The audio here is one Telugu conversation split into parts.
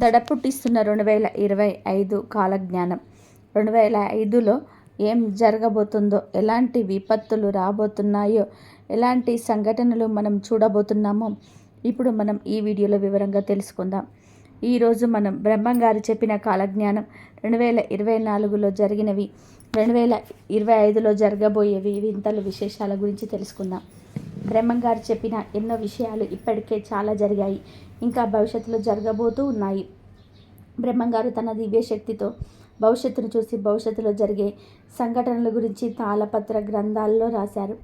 దడ పుట్టిస్తున్న రెండు వేల ఇరవై ఐదు కాలజ్ఞానం. రెండు వేల ఐదులో ఏం జరగబోతుందో ఎలాంటి విపత్తులు రాబోతున్నాయో ఎలాంటి సంఘటనలు మనం చూడబోతున్నామో ఇప్పుడు మనం ఈ వీడియోలో వివరంగా తెలుసుకుందాం. ఈరోజు మనం బ్రహ్మంగారు చెప్పిన కాలజ్ఞానం రెండు వేల ఇరవై నాలుగులో జరిగినవి రెండు వేల ఇరవై ఐదులో జరగబోయేవి వింతలు విశేషాల గురించి తెలుసుకుందాం. బ్రహ్మంగారు చెప్పిన ఎన్నో విషయాలు ఇప్పటికే చాలా జరిగాయి. ఇంకా భవిష్యత్తులో జరగబోతూ ఉన్నాయి. బ్రహ్మంగారు తన దివ్య శక్తితో భవిష్యత్తును చూసి భవిష్యత్తులో జరిగే సంఘటనల గురించి తాళపత్ర గ్రంథాల్లో రాశారు.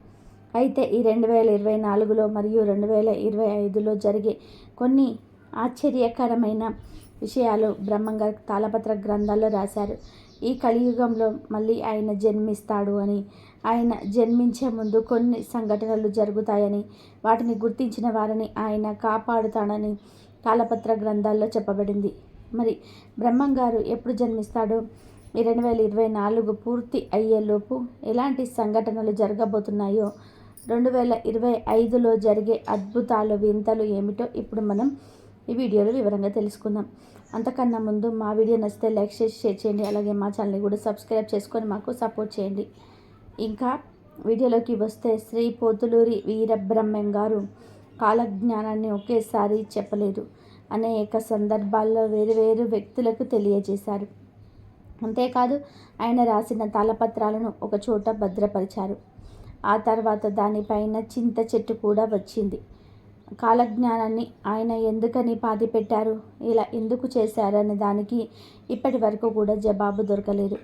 అయితే ఈ రెండు వేల ఇరవై నాలుగులో మరియు రెండు వేల ఇరవై ఐదులో జరిగే కొన్ని ఆశ్చర్యకరమైన విషయాలు బ్రహ్మంగారు తాళపత్ర గ్రంథాల్లో రాశారు. ఈ కలియుగంలో మళ్ళీ ఆయన జన్మిస్తాడు అని ఆయన జన్మించే ముందు కొన్ని సంఘటనలు జరుగుతాయని వాటిని గుర్తించిన వారిని ఆయన కాపాడుతాడని తాళపత్ర గ్రంథాల్లో చెప్పబడింది. మరి బ్రహ్మం గారు ఎప్పుడు జన్మిస్తాడో? రెండు వేల ఇరవై నాలుగు పూర్తి అయ్యేలోపు ఎలాంటి సంఘటనలు జరగబోతున్నాయో? రెండు వేల ఇరవై ఐదులో జరిగే అద్భుతాలు వింతలు ఏమిటో ఇప్పుడు మనం ఈ వీడియోలో వివరంగా తెలుసుకుందాం. అంతకన్నా ముందు మా వీడియో నచ్చితే లైక్ చేసి షేర్ చేయండి. అలాగే మా ఛానల్ని కూడా సబ్స్క్రైబ్ చేసుకొని మాకు సపోర్ట్ చేయండి. ఇంకా వీడియోలోకి వస్తే శ్రీ పోతులూరి వీరబ్రహ్మం గారు కాలజ్ఞానాన్ని ఒకేసారి చెప్పలేదు. అనేక సందర్భాల్లో వేరువేరు వ్యక్తులకు తెలియజేశారు. అంతేకాదు ఆయన రాసిన తాళపత్రాలను ఒకచోట భద్రపరిచారు. ఆ తర్వాత దానిపైన చింత చెట్టు కూడా వచ్చింది. కాలజ్ఞానాన్ని ఆయన ఎందుకని పాతి పెట్టారు? ఇలా ఎందుకు చేశారనే దానికి ఇప్పటి వరకు కూడా జవాబు దొరకలేదు.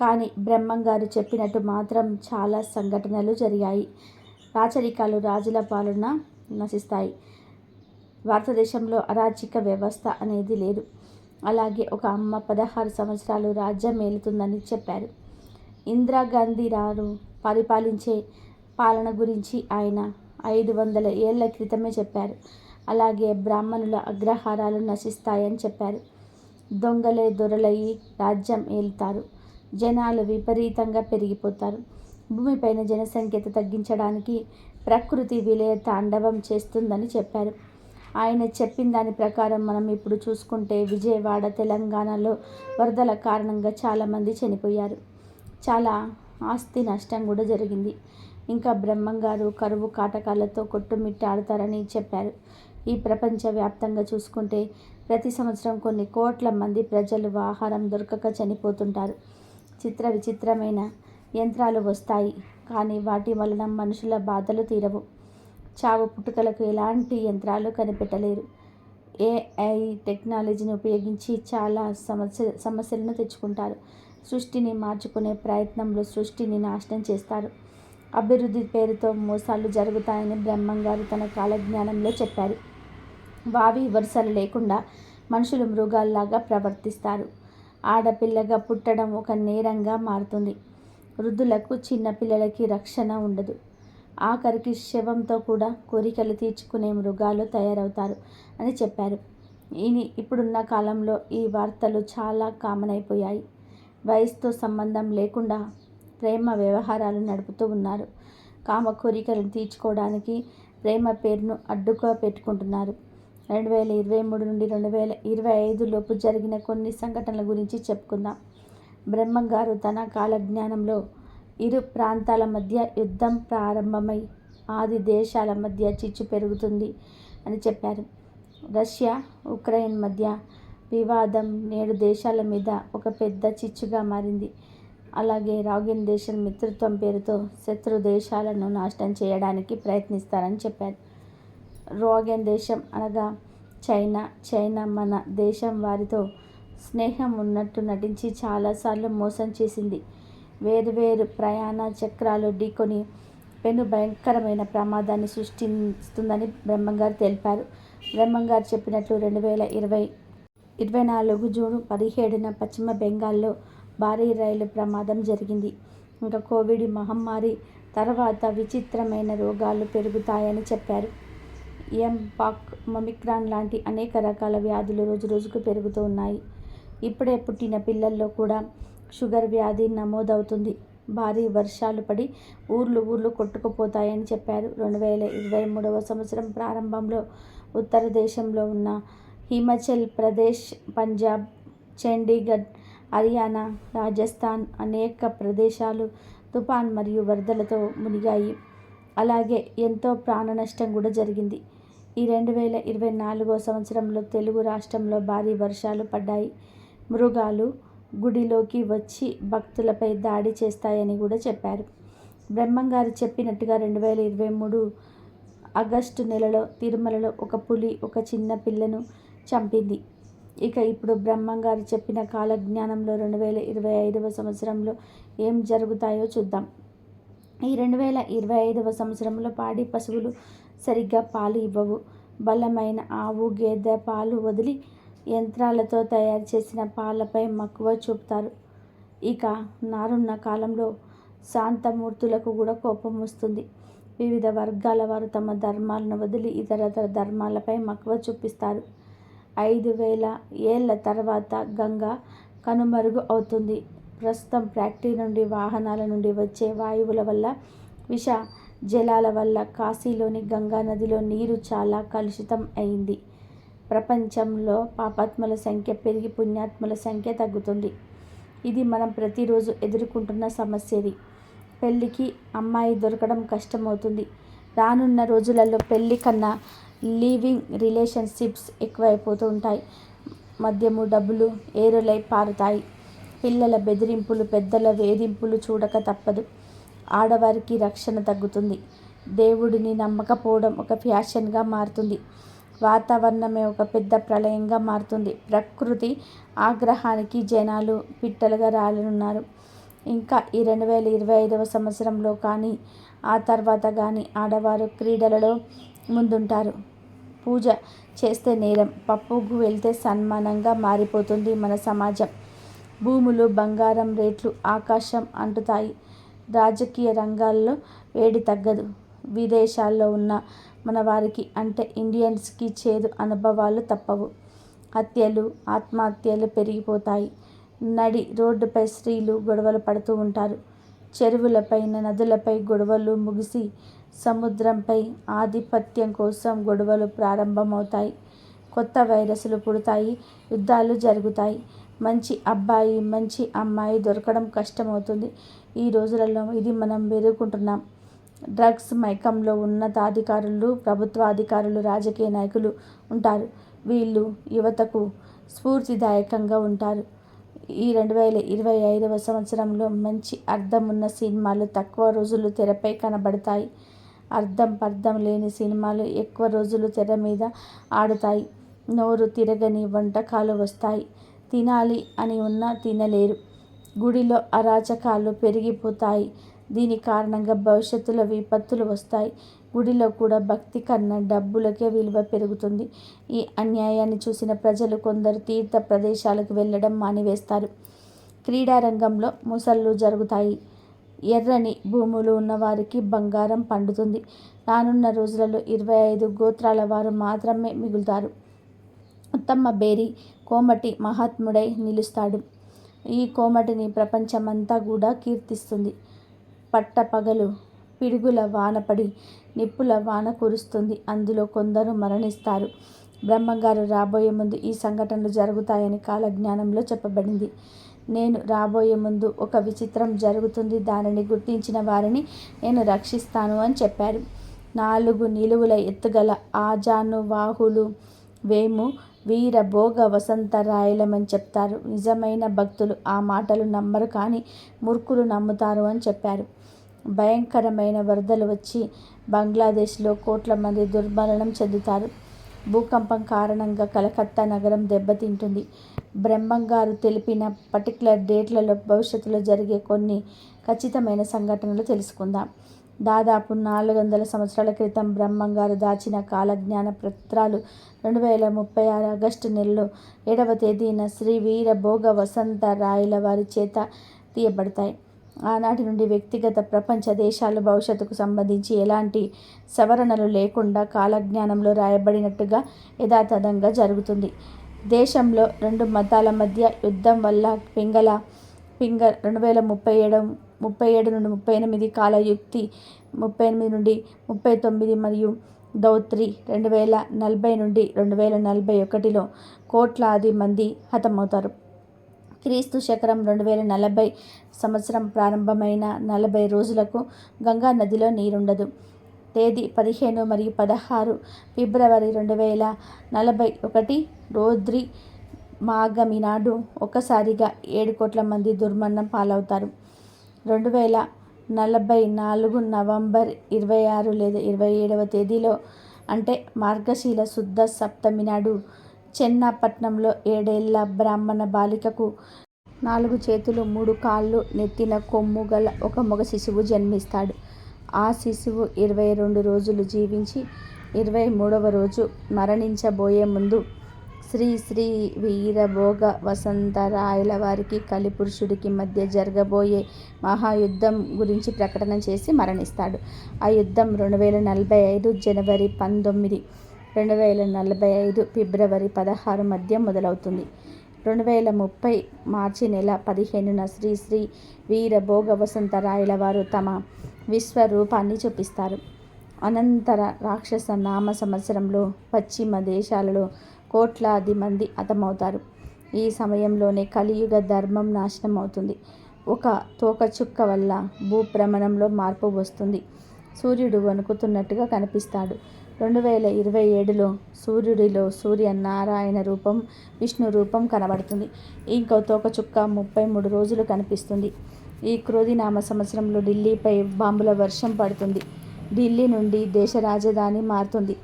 కానీ బ్రహ్మంగారు చెప్పినట్టు మాత్రం చాలా సంఘటనలు జరిగాయి. రాచరికాలు రాజుల పాలన నశిస్తాయి. భారతదేశంలో అరాచక వ్యవస్థ అనేది లేదు. అలాగే ఒక అమ్మ పదహారు సంవత్సరాలు రాజ్యం మేలుతుందని చెప్పారు. ఇందిరాగాంధీ రాను పరిపాలించే పాలన గురించి ఆయన ఐదు వందల ఏళ్ళ క్రితమే చెప్పారు. అలాగే బ్రాహ్మణుల అగ్రహారాలు నశిస్తాయని చెప్పారు. దొంగలే దొరలయ్యి రాజ్యం ఏలుతారు జనాలు విపరీతంగా పెరిగిపోతారు. భూమిపైన జనసంఖ్యత తగ్గించడానికి ప్రకృతి విలయ తాండవం చేస్తుందని చెప్పారు. ఆయన చెప్పిన దాని ప్రకారం మనం ఇప్పుడు చూసుకుంటే విజయవాడ తెలంగాణలో వరదల కారణంగా చాలామంది చనిపోయారు. చాలా ఆస్తి నష్టం కూడా జరిగింది. ఇంకా బ్రహ్మంగారు కరువు కాటకాలతో కొట్టుమిట్టాడతారని చెప్పారు. ఈ ప్రపంచవ్యాప్తంగా చూసుకుంటే ప్రతి సంవత్సరం కొన్ని కోట్ల మంది ప్రజలు ఆహారం దొరకక చనిపోతుంటారు. చిత్ర విచిత్రమైన యంత్రాలు వస్తాయి. కానీ వాటి వలన మనుషుల బాధలు తీరవు. చావు పుట్టుకలకు ఎలాంటి యంత్రాలు కనిపెట్టలేరు. ఏఐ టెక్నాలజీని ఉపయోగించి చాలా సమస్య సమస్యలను తెచ్చుకుంటారు. సృష్టిని మార్చుకునే ప్రయత్నంలో సృష్టిని నాశనం చేస్తారు. అభివృద్ధి పేరుతో మోసాలు జరుగుతాయని బ్రహ్మంగారు తన కాలజ్ఞానంలో చెప్పారు. వావి వరుసలు లేకుండా మనుషులు మృగాల్లాగా ప్రవర్తిస్తారు. ఆడపిల్లగా పుట్టడం ఒక నేరంగా మారుతుంది. వృద్ధులకు చిన్నపిల్లలకి రక్షణ ఉండదు. ఆఖరికి శవంతో కూడా కోరికలు తీర్చుకునే మృగాలు తయారవుతారు అని చెప్పారు. ఈ ఇప్పుడున్న కాలంలో ఈ వార్తలు చాలా కామన్ అయిపోయాయి. వయసుతో సంబంధం లేకుండా ప్రేమ వ్యవహారాలు నడుపుతూ ఉన్నారు. కామ కోరికలను తీర్చుకోవడానికి ప్రేమ పేరును అడ్డుగా పెట్టుకుంటున్నారు. రెండు వేల ఇరవై మూడు నుండి రెండు వేల ఇరవై ఐదు లోపు జరిగిన కొన్ని సంఘటనల గురించి చెప్పుకుందాం. బ్రహ్మం గారు తన కాలజ్ఞానంలో ఇరు ప్రాంతాల మధ్య యుద్ధం ప్రారంభమై ఆది దేశాల మధ్య చిచ్చు పెరుగుతుంది అని చెప్పారు. రష్యా ఉక్రెయిన్ మధ్య వివాదం నేడు దేశాల మీద ఒక పెద్ద చిచ్చుగా మారింది. అలాగే రాగిన్ దేశం మిత్రత్వం పేరుతో శత్రు దేశాలను నాశనం చేయడానికి ప్రయత్నిస్తారని చెప్పారు. రోగన్ దేశం అనగా చైనా చైనా మన దేశం వారితో స్నేహం ఉన్నట్టు నటించి చాలాసార్లు మోసం చేసింది. వేరువేరు ప్రయాణ చక్రాలు ఢీకొని పెను భయంకరమైన ప్రమాదాన్ని సృష్టిస్తుందని బ్రహ్మంగారు తెలిపారు. బ్రహ్మంగారు చెప్పినట్లు రెండు వేల ఇరవై ఇరవై నాలుగు జూన్ పదిహేడున పశ్చిమ బెంగాల్లో భారీ రైలు ప్రమాదం జరిగింది. ఇంకా కోవిడ్ మహమ్మారి తర్వాత విచిత్రమైన రోగాలు పెరుగుతాయని చెప్పారు. ఎంపాక్ మొమిక్రాన్ లాంటి అనేక రకాల వ్యాధులు రోజు రోజుకు పెరుగుతూ ఉన్నాయి. ఇప్పుడే పుట్టిన పిల్లల్లో కూడా షుగర్ వ్యాధి నమోదవుతుంది. భారీ వర్షాలు పడి ఊర్లు ఊర్లు కొట్టుకుపోతాయని చెప్పారు. రెండు వేల ఇరవై మూడవ సంవత్సరం ప్రారంభంలో ఉత్తర దేశంలో ఉన్న హిమాచల్ ప్రదేశ్ పంజాబ్ చండీగఢ్ హర్యానా రాజస్థాన్ అనేక ప్రదేశాలు తుఫాన్ మరియు వరదలతో మునిగాయి. అలాగే ఎంతో ప్రాణ నష్టం కూడా జరిగింది. ఈ రెండు వేల ఇరవై నాలుగో సంవత్సరంలో తెలుగు రాష్ట్రంలో భారీ వర్షాలు పడ్డాయి. మృగాలు గుడిలోకి వచ్చి భక్తులపై దాడి చేస్తాయని కూడా చెప్పారు. బ్రహ్మంగారు చెప్పినట్టుగా రెండు వేల ఇరవై మూడు ఆగస్టు నెలలో తిరుమలలో ఒక పులి ఒక చిన్న పిల్లను చంపింది. ఇక ఇప్పుడు బ్రహ్మంగారు చెప్పిన కాలజ్ఞానంలో రెండు వేల ఇరవై ఐదవ సంవత్సరంలో ఏం జరుగుతాయో చూద్దాం. ఈ రెండు వేల ఇరవై ఐదవ సంవత్సరంలో పాడి పశువులు సరిగ్గా పాలు ఇవ్వవు. బలమైన ఆవు గేదె పాలు వదిలి యంత్రాలతో తయారు చేసిన పాలపై మక్కువ చూపుతారు. ఇక నారున్న కాలంలో శాంతమూర్తులకు కూడా కోపం వస్తుంది. వివిధ వర్గాల వారు తమ ధర్మాలను వదిలి ఇతరతర ధర్మాలపై మక్కువ చూపిస్తారు. ఐదు వేల ఏళ్ళ తర్వాత గంగా కనుమరుగు అవుతుంది. ప్రస్తుతం ఫ్యాక్టరీ నుండి వాహనాల నుండి వచ్చే వాయువుల వల్ల విష జలాల వల్ల కాశీలోని గంగా నదిలో నీరు చాలా కలుషితం అయింది. ప్రపంచంలో పాపాత్మల సంఖ్య పెరిగి పుణ్యాత్మల సంఖ్య తగ్గుతుంది. ఇది మనం ప్రతిరోజు ఎదుర్కొంటున్న సమస్యది. పెళ్ళికి అమ్మాయి దొరకడం కష్టమవుతుంది. రానున్న రోజులలో పెళ్ళి కన్నా లీవింగ్ రిలేషన్షిప్స్ ఎక్కువైపోతూ ఉంటాయి. మద్యము డబ్బులు ఏరులై పారుతాయి. పిల్లల బెదిరింపులు పెద్దల వేధింపులు చూడక తప్పదు. ఆడవారికి రక్షణ తగ్గుతుంది. దేవుడిని నమ్మకపోవడం ఒక ఫ్యాషన్గా మారుతుంది. వాతావరణమే ఒక పెద్ద ప్రళయంగా మారుతుంది. ప్రకృతి ఆగ్రహానికి జనాలు పిట్టలుగా రాలనున్నారు. ఇంకా ఈ రెండు వేల ఇరవై ఐదవ సంవత్సరంలో కానీ ఆ తర్వాత కానీ ఆడవారు క్రీడలలో ముందుంటారు. పూజ చేస్తే నేరం పప్పుకు వెళ్తే సన్మానంగా మారిపోతుంది మన సమాజం. భూములు బంగారం రేట్లు ఆకాశం అంటుతాయి. రాజకీయ రంగాల్లో వేడి తగ్గదు. విదేశాల్లో ఉన్న మన వారికి అంటే ఇండియన్స్కి చేదు అనుభవాలు తప్పవు. హత్యలు ఆత్మహత్యలు పెరిగిపోతాయి. నడి రోడ్డుపై స్త్రీలు గొడవలు పడుతూ ఉంటారు. చెరువులపైన నదులపై గొడవలు ముగిసి సముద్రంపై ఆధిపత్యం కోసం గొడవలు ప్రారంభమవుతాయి. కొత్త వైరస్లు పుడతాయి యుద్ధాలు జరుగుతాయి. మంచి అబ్బాయి మంచి అమ్మాయి దొరకడం కష్టమవుతుంది. ఈ రోజులలో ఇది మనం ఎదుర్కొంటున్నాం. డ్రగ్స్ మైకంలో ఉన్నతాధికారులు ప్రభుత్వ అధికారులు రాజకీయ నాయకులు ఉంటారు. వీళ్ళు యువతకు స్ఫూర్తిదాయకంగా ఉంటారు. ఈ రెండు వేల ఇరవై ఐదవ సంవత్సరంలో మంచి అర్థం ఉన్న సినిమాలు తక్కువ రోజులు తెరపై కనబడతాయి. అర్థం పర్థం లేని సినిమాలు ఎక్కువ రోజులు తెర మీద ఆడుతాయి. నోరు తిరగని వంటకాలు వస్తాయి. తినాలి అని ఉన్నా తినలేరు. గుడిలో అరాచకాలు పెరిగిపోతాయి. దీని కారణంగా భవిష్యత్తులో విపత్తులు వస్తాయి. గుడిలో కూడా భక్తి కన్నా డబ్బులకే విలువ పెరుగుతుంది. ఈ అన్యాయాన్ని చూసిన ప్రజలు కొందరు తీర్థ ప్రదేశాలకు వెళ్ళడం మానివేస్తారు. క్రీడారంగంలో ముసళ్ళు జరుగుతాయి. ఎర్రని భూములు ఉన్నవారికి బంగారం పండుతుంది. రానున్న రోజులలో ఇరవై ఐదు గోత్రాల వారు మాత్రమే మిగులుతారు. ఉత్తమ్మ బేరి కోమటి మహాత్ముడై నిలుస్తాడు. ఈ కోమటిని ప్రపంచమంతా కూడా కీర్తిస్తుంది. పట్టపగలు పిడుగుల వానపడి నిప్పుల వాన కురుస్తుంది. అందులో కొందరు మరణిస్తారు. బ్రహ్మంగారు రాబోయే ముందు ఈ సంఘటనలు జరుగుతాయని కాలజ్ఞానంలో చెప్పబడింది. నేను రాబోయే ముందు ఒక విచిత్రం జరుగుతుంది. దానిని గుర్తించిన వారిని నేను రక్షిస్తాను అని చెప్పారు. నాలుగు నిలువుల ఎత్తుగల ఆజాను వాహులు వేము వీర భోగ వసంత రాయలమని చెప్తారు. నిజమైన భక్తులు ఆ మాటలు నమ్మరు కానీ మూర్ఖులు నమ్ముతారు అని చెప్పారు. భయంకరమైన వరదలు వచ్చి బంగ్లాదేశ్లో కోట్ల మంది దుర్మరణం చెందుతారు. భూకంపం కారణంగా కలకత్తా నగరం దెబ్బతింటుంది. బ్రహ్మంగారు తెలిపిన పర్టికులర్ డేట్లలో భవిష్యత్తులో జరిగే కొన్ని ఖచ్చితమైన సంఘటనలు తెలుసుకుందాం. దాదాపు నాలుగు వందల సంవత్సరాల క్రితం బ్రహ్మంగారు దాచిన కాలజ్ఞాన పత్రాలు రెండు వేల ముప్పై ఆరు ఆగస్టు నెలలో ఏడవ తేదీన శ్రీ వీర భోగ వసంత రాయల వారి చేత తీయబడతాయి. ఆనాటి నుండి వ్యక్తిగత ప్రపంచ దేశాల భవిష్యత్తుకు సంబంధించి ఎలాంటి సవరణలు లేకుండా కాలజ్ఞానంలో రాయబడినట్టుగా యథాతథంగా జరుగుతుంది. దేశంలో రెండు మతాల మధ్య యుద్ధం వల్ల పింగళ పింగ రెండు వేల ముప్పై ఏడు ముప్పై ఏడు నుండి ముప్పై ఎనిమిది కాలయుక్తి ముప్పై ఎనిమిది నుండి ముప్పై తొమ్మిది మరియు దౌత్రి రెండు వేల నలభై నుండి రెండు వేల నలభై ఒకటిలో కోట్లాది మంది హతమవుతారు. క్రీస్తు శకరం రెండు వేల నలభై సంవత్సరం ప్రారంభమైన నలభై రోజులకు గంగా నదిలో నీరుండదు. తేదీ పదిహేను మరియు పదహారు ఫిబ్రవరి రెండు వేల నలభై ఒకటి రోద్రి మాగమి నాడు ఒక్కసారిగా ఏడు కోట్ల మంది దుర్మరణం పాలవుతారు. రెండు వేల నలభై నాలుగు నవంబర్ ఇరవై ఆరు లేదా ఇరవై ఏడవ తేదీలో అంటే మార్గశీల శుద్ధ సప్తమి నాడు చెన్నపట్నంలో ఏడేళ్ళ బ్రాహ్మణ బాలికకు నాలుగు చేతులు మూడు కాళ్ళు నెత్తిన కొమ్ము గల ఒక మగ శిశువు జన్మిస్తాడు. ఆ శిశువు ఇరవై రెండు రోజులు జీవించి ఇరవై మూడవ రోజు మరణించబోయే ముందు శ్రీ శ్రీ వీరభోగ వసంతరాయల వారికి కలిపురుషుడికి మధ్య జరగబోయే మహాయుద్ధం గురించి ప్రకటన చేసి మరణిస్తాడు. ఆ యుద్ధం రెండు వేల నలభై ఐదు జనవరి పంతొమ్మిది రెండు వేల నలభై ఐదు ఫిబ్రవరి పదహారు మధ్య మొదలవుతుంది. రెండు వేల ముప్పై మార్చి నెల పదిహేనున శ్రీ శ్రీ వీరభోగ వసంతరాయల వారు తమ విశ్వరూపాన్ని చూపిస్తారు. అనంతర రాక్షస నామ సంవత్సరంలో పశ్చిమ దేశాలలో కోట్లాది మంది హతమవుతారు. ఈ సమయంలోనే కలియుగ ధర్మం నాశనం అవుతుంది ఒక తోకచుక్క వల్ల భూభ్రమణంలో మార్పు వస్తుంది. సూర్యుడు వణుకుతున్నట్టుగా కనిపిస్తాడు. రెండు వేల ఇరవై ఏడులో సూర్యుడిలో సూర్య నారాయణ రూపం విష్ణు రూపం కనబడుతుంది. ఇంకో తోకచుక్క ముప్పై మూడు రోజులు కనిపిస్తుంది. ఈ క్రోధి నామ సంవత్సరంలో ఢిల్లీపై బాంబుల వర్షం పడుతుంది. ఢిల్లీ నుండి దేశ రాజధాని మారుతుంది.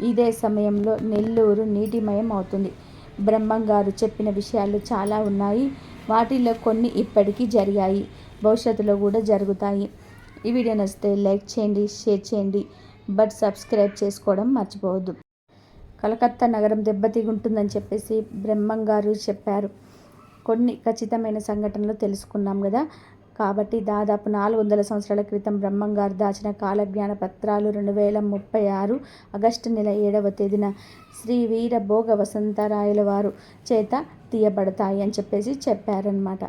ఇదే సమయంలో నెల్లూరు నీటిమయం అవుతుంది బ్రహ్మంగారు చెప్పిన విషయాలు చాలా ఉన్నాయి. వాటిలో కొన్ని ఇప్పటికీ జరిగాయి. భవిష్యత్తులో కూడా జరుగుతాయి. ఈ వీడియో నచ్చితే లైక్ చేయండి షేర్ చేయండి. బట్ సబ్స్క్రైబ్ చేసుకోవడం మర్చిపోవద్దు. కలకత్తా నగరం దెబ్బతిగుంటుందని చెప్పేసి బ్రహ్మంగారు చెప్పారు. కొన్ని ఖచ్చితమైన సంఘటనలు తెలుసుకున్నాం కదా. కాబట్టి దాదాపు నాలుగు వందల సంవత్సరాల క్రితం బ్రహ్మంగారు దాచిన కాలజ్ఞాన పత్రాలు రెండు వేల ముప్పై ఆరు ఆగస్టు నెల ఏడవ తేదీన శ్రీ వీర భోగ వసంతరాయల వారు చేత తీయబడతాయి అని చెప్పేసి చెప్పారనమాట